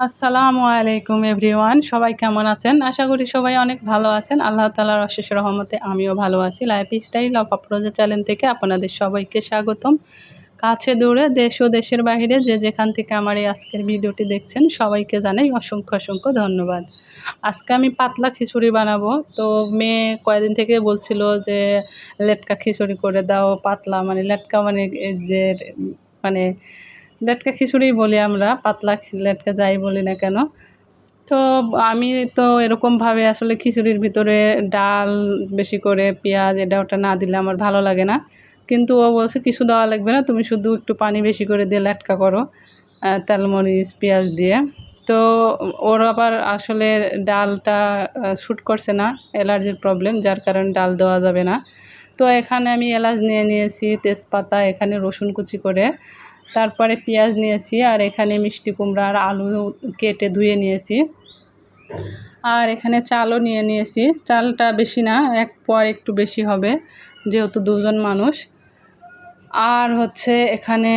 আসসালামু আলাইকুম এভরিওয়ান, সবাই কেমন আছেন? আশা করি সবাই অনেক ভালো আছেন। আল্লাহ তালার অশেষ রহমতে আমিও ভালো আছি। Life style of Aproza channel থেকে আপনাদের সবাইকে স্বাগতম। কাছে দূরে দেশ ও দেশের বাইরে যে যেখান থেকে আমার এই আজকের ভিডিওটি দেখছেন, সবাইকে জানাই অসংখ্য অসংখ্য ধন্যবাদ। আজকে আমি পাতলা খিচুড়ি বানাবো। তো মেয়ে কয়েকদিন থেকে বলছিল যে, লেটকা খিচুড়ি করে দাও, পাতলা মানে লেটকা মানে যে মানে লেটকা খিচুড়ি বলি আমরা, পাতলা লেটকা যাই বলি না কেন। তো আমি তো এরকমভাবে আসলে খিচুড়ির ভিতরে ডাল বেশি করে, পেঁয়াজ এটা ওটা না দিলে আমার ভালো লাগে না। কিন্তু ও বলছে, কিছু দেওয়া লাগবে না, তুমি শুধু একটু পানি বেশি করে দিয়ে লেটকা করো তেলমরিচ, পেঁয়াজ দিয়ে। তো ওর আবার আসলে ডালটা শ্যুট করছে না, অ্যালার্জির প্রবলেম, যার কারণে ডাল দেওয়া যাবে না। তো এখানে আমি এলাচ নিয়ে নিয়েছি, তেজপাতা, এখানে রসুন কুচি করে তারপরে পেঁয়াজ নিয়েছি, আর এখানে মিষ্টি কুমড়া আর আলু কেটে ধুয়ে নিয়েছি। আর এখানে চালও নিয়ে নিয়েছি। চালটা বেশি না, এক পর একটু বেশি হবে, যেহেতু দুজন মানুষ। আর হচ্ছে এখানে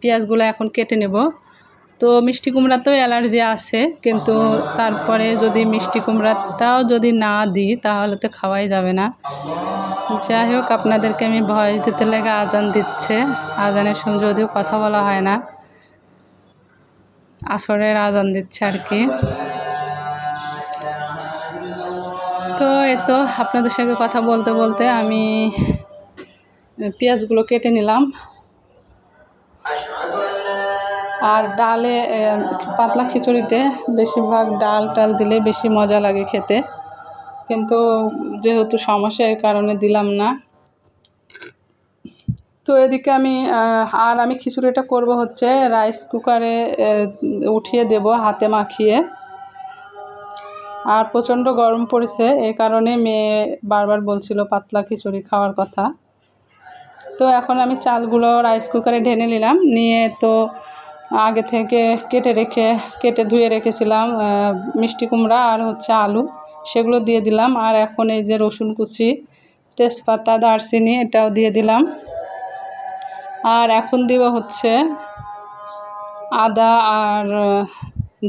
পেঁয়াজগুলো এখন কেটে নেব। তো মিষ্টি কুমড়াতেও অ্যালার্জি আছে, কিন্তু তারপরে যদি মিষ্টি কুমড়াটাও যদি না দিই, তাহলে তো খাওয়াই যাবে না। যাই হোক, আপনাদেরকে আমি ভয়েস দিতে লেগে, আজান দিচ্ছে। আজানের সময় যদিও কথা বলা হয় না, আসরের আজান দিচ্ছে আর কি। তো এ তো আপনাদের সঙ্গে কথা বলতে বলতে আমি পেঁয়াজগুলো কেটে নিলাম। আর ডালে পাতলা খিচুড়িতে বেশিরভাগ ডাল টাল দিলে বেশি মজা লাগে খেতে। কিন্তু যেহেতু সমস্যা এই কারণে দিলাম না। তো এদিকে আমি আর আমি খিচুড়িটা করব হচ্ছে রাইস কুকারে উঠিয়ে দেব হাতে মাখিয়ে। আর প্রচণ্ড গরম পড়েছে এই কারণে মেয়ে বারবার বলছিল পাতলা খিচুড়ি খাওয়ার কথা। তো এখন আমি চালগুলো রাইস কুকারে ঢেনে নিলাম, নিয়ে তো আগে থেকে কেটে রেখে, কেটে ধুয়ে রেখেছিলাম মিষ্টি কুমড়া আর হচ্ছে আলু। সেগুলো দিয়ে দিলাম। আর এখন এই যে রসুন কুচি, তেজপাতা, দারচিনি, এটাও দিয়ে দিলাম। আর এখন দিব হচ্ছে আদা আর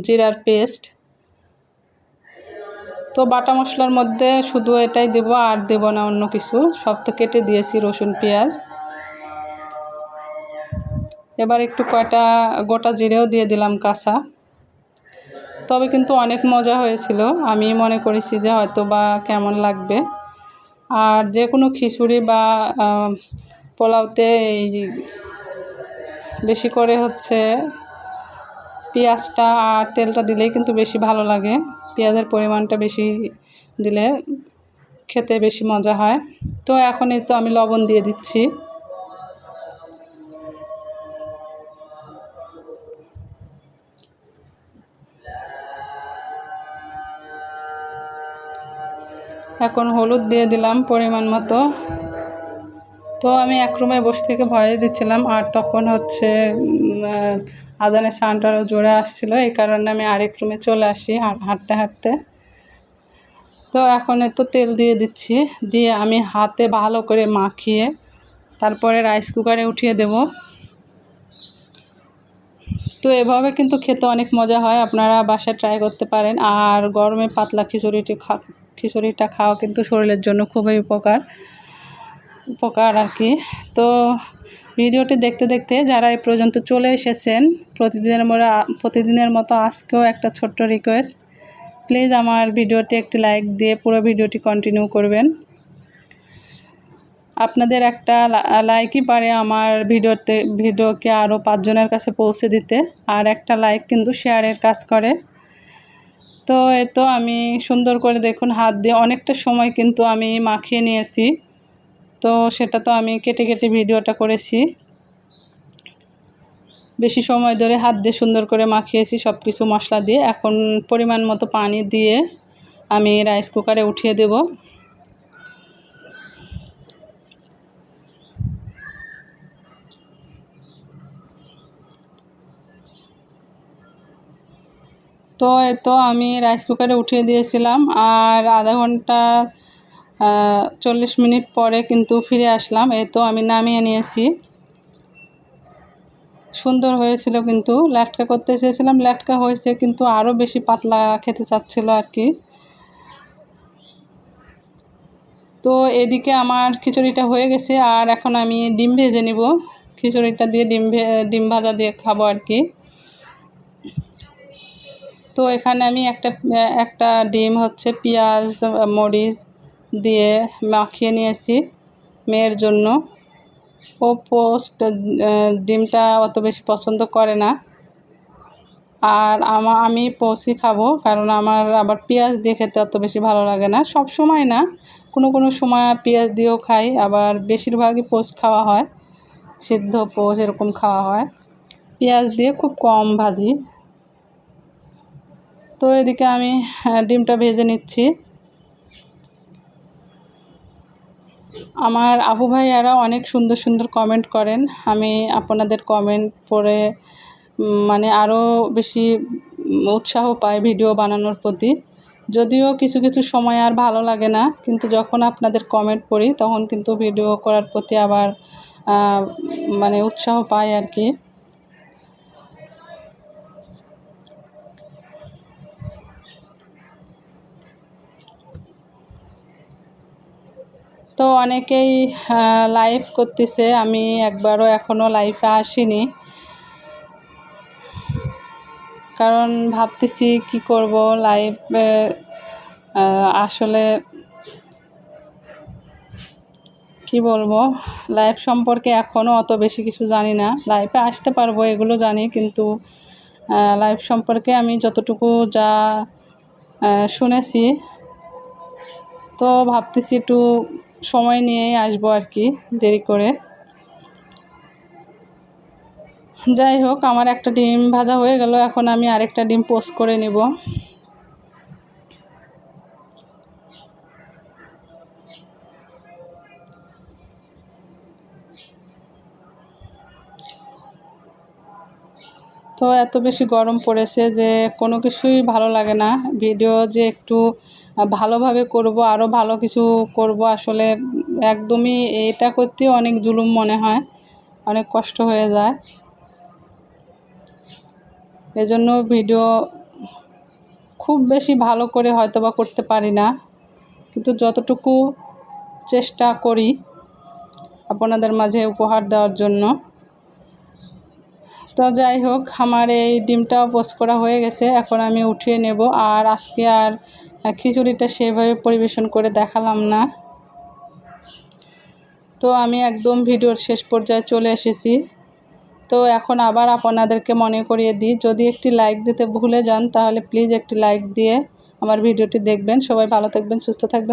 জিরার পেস্ট। তো বাটা মশলার মধ্যে শুধু এটাই দেবো, আর দেব না অন্য কিছু। সব তো কেটে দিয়েছি রসুন, পেঁয়াজ। এবার একটু কয়টা, গোটা জিরেও দিয়ে দিলাম কাঁচা। তবে কিন্তু অনেক মজা হয়েছিল। আমি মনে করেছি যে হয়তো বা কেমন লাগবে। আর যে কোনো খিচুড়ি বা পোলাওতে এই বেশি করে হচ্ছে পেঁয়াজটা আর তেলটা দিলেই কিন্তু বেশি ভালো লাগে। পেঁয়াজের পরিমাণটা বেশি দিলে খেতে বেশি মজা হয়। তো এখন এই তো আমি লবণ দিয়ে দিচ্ছি। এখন হলুদ দিয়ে দিলাম পরিমাণ মতো। তো আমি এক রুমে বসে থেকে ভয়ে দিচ্ছিলাম, আর তখন হচ্ছে আদানের সাউন্ডটারও জোরে আসছিল, এই কারণে আমি আরেক রুমে চলে আসি হাঁটতে হাঁটতে। তো এখন এত তেল দিয়ে দিচ্ছি, দিয়ে আমি হাতে ভালো করে মাখিয়ে তারপরে রাইস কুকারে উঠিয়ে দেব। তো এভাবে কিন্তু খেতে অনেক মজা হয়, আপনারা বাসায় ট্রাই করতে পারেন, আর গরমে পাতলা খিচুড়িটি খা খিচুড়িটা খাওয়া কিন্তু শরীরের জন্য খুবই উপকার উপকার আর কি। তো ভিডিওটি দেখতে দেখতে যারা এই পর্যন্ত চলে এসেছেন, প্রতিদিনের মতো প্রতিদিনের মতো আজকেও একটা ছোট্ট রিকোয়েস্ট প্লিজ আমার ভিডিওটি একটি লাইক দিয়ে পুরো ভিডিওটি কন্টিনিউ করবেন। আপনাদের একটা লাইকই পারে আমার ভিডিওতে, ভিডিওকে আরও পাঁচজনের কাছে পৌঁছে দিতে, আর একটা লাইক কিন্তু শেয়ারের কাজ করে। তো এ তো আমি সুন্দর করে দেখুন হাত দিয়ে অনেকটা সময় কিন্তু আমি মাখিয়ে নিয়েছি। তো সেটা তো আমি কেটে কেটে ভিডিওটা করেছি। বেশি সময় ধরে হাত দিয়ে সুন্দর করে মাখিয়েছি সব কিছু মশলা দিয়ে। এখন পরিমাণ মতো পানি দিয়ে আমি রাইস কুকারে উঠিয়ে দেব। তো এ তো আমি রাইস কুকারে উঠিয়ে দিয়েছিলাম আর আধা ঘণ্টা চল্লিশ মিনিট পরে কিন্তু ফিরে আসলাম। এই তো আমি নামিয়ে নিয়েছি। সুন্দর হয়েছিল কিন্তু, ল্যাটকা করতে চেয়েছিলাম, ল্যাটকা হয়েছে কিন্তু আরও বেশি পাতলা খেতে চাচ্ছিল আর কি। তো এদিকে আমার খিচুড়িটা হয়ে গেছে আর এখন আমি ডিম ভেজে নিব। খিচুড়িটা দিয়ে ডিম ভে, ডিম ভাজা দিয়ে খাব আর কি। তো এখানে আমি একটা একটা ডিম হচ্ছে পেঁয়াজ, মরিচ দিয়ে মাখিয়ে নিয়েছি মেয়ের জন্য। ও পোস্ট ডিমটা অত বেশি পছন্দ করে না। আর আমা, আমি পোস্টই খাব কারণ আমার আবার পেঁয়াজ দিয়ে খেতে অত বেশি ভালো লাগে না। সব সময় না, কোনো কোনো সময় পেঁয়াজ দিয়েও খাই, আবার বেশিরভাগই পোস্ট খাওয়া হয়। সিদ্ধ পোস্ট এরকম খাওয়া হয়। পেঁয়াজ দিয়ে খুব কম ভাজি। তো এদিকে আমি ডিমটা ভেজে নিচ্ছি। আমার আপু ভাইয়ারা অনেক সুন্দর সুন্দর কমেন্ট করেন। আমি আপনাদের কমেন্ট পড়ে মানে আরও বেশি উৎসাহ পাই ভিডিও বানানোর প্রতি। যদিও কিছু কিছু সময় আর ভালো লাগে না, কিন্তু যখন আপনাদের কমেন্ট পড়ি, তখন কিন্তু ভিডিও করার প্রতি আবার মানে উৎসাহ পাই আর কি। তো অনেকেই লাইভ করতেছে। আমি একবারও এখনও লাইভে আসিনি। কারণ ভাবতেছি কি করব লাইভে আসলে কি বলব? লাইভ সম্পর্কে এখনও অত বেশি কিছু জানি না। লাইভে আসতে পারব, এগুলো জানি। কিন্তু লাইভ সম্পর্কে আমি যতটুকু যা শুনেছি, তো ভাবতেছি একটু সময় নিয়েই আসব আর কি, দেরি করে। যাই হোক, আমার একটা ডিম ভাজা হয়ে গেল, এখন আমি আরেকটা ডিম পোস্ট করে নেব। তো এত বেশি গরম পড়েছে যে কোনো কিছুই ভালো লাগে না। ভিডিও যে একটু ভালোভাবে করব আরও ভালো কিছু করব, আসলে একদমই এটা করতেও অনেক জুলুম মনে হয়, অনেক কষ্ট হয়ে যায়। এজন্য ভিডিও খুব বেশি ভালো করে হয়তো বা করতে পারি না, কিন্তু যতটুকু চেষ্টা করি আপনাদের মাঝে উপহার দেওয়ার জন্য। তো যাই হোক, আমার এই ডিমটাও পোস্ট করা হয়ে গেছে, এখন আমি উঠিয়ে নেব, আর আজকে আর খিচুড়িটা সেভাবে পরিবেশন করে দেখালাম না। তো আমি একদম ভিডিওর শেষ পর্যায়ে চলে এসেছি। তো এখন আবার আপনাদেরকে মনে করিয়ে দিই, যদি একটি লাইক দিতে ভুলে যান, তাহলে প্লিজ একটি লাইক দিয়ে আমার ভিডিওটি দেখবেন। সবাই ভালো থাকবেন, সুস্থ থাকবেন।